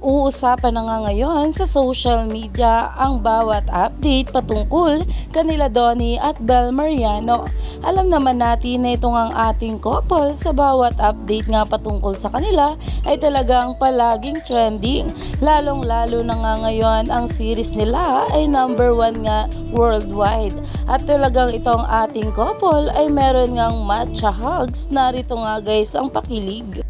Uusapan na nga ngayon sa social media ang bawat update patungkol kanila Donnie at Bel Mariano. Alam naman natin na itong ang ating couple sa bawat update nga patungkol sa kanila ay talagang palaging trending. Lalong lalo na nga ngayon ang series nila ay number one nga worldwide. At talagang itong ating couple ay meron ngang matcha hugs. Narito nga guys ang pakilig.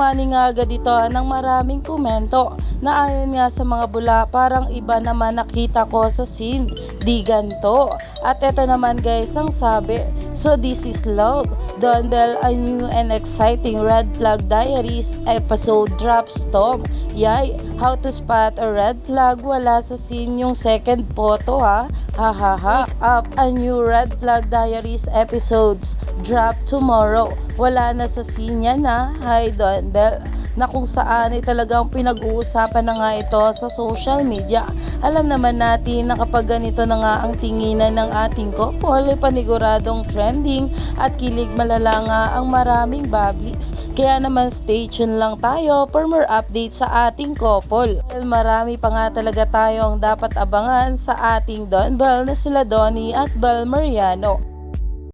Umani nga agad ito ng maraming komento na ayon nga sa mga bula parang iba naman nakita ko sa scene. Di ganto. At ito naman guys ang sabi. So this is love. Don Bell, a new and exciting Red Flag Diaries episode drops Tom. Yay, how to spot a red flag wala sa scene yung second photo ha. Ha ha ha. Pick up a new Red Flag Diaries episodes drop tomorrow. Wala na sa scene yan ha. Hi Don Bell na kung saan ay talagang pinag-uusapan na nga ito sa social media. Alam naman natin na kapag ganito na nga ang tinginan ng ating couple ay paniguradong trending at kilig malala nga ang maraming bablis. Kaya naman stay tuned lang tayo for more updates sa ating couple. Well, marami pa nga talaga tayong dapat abangan sa ating Don Bell na sila Donnie at Bel Mariano.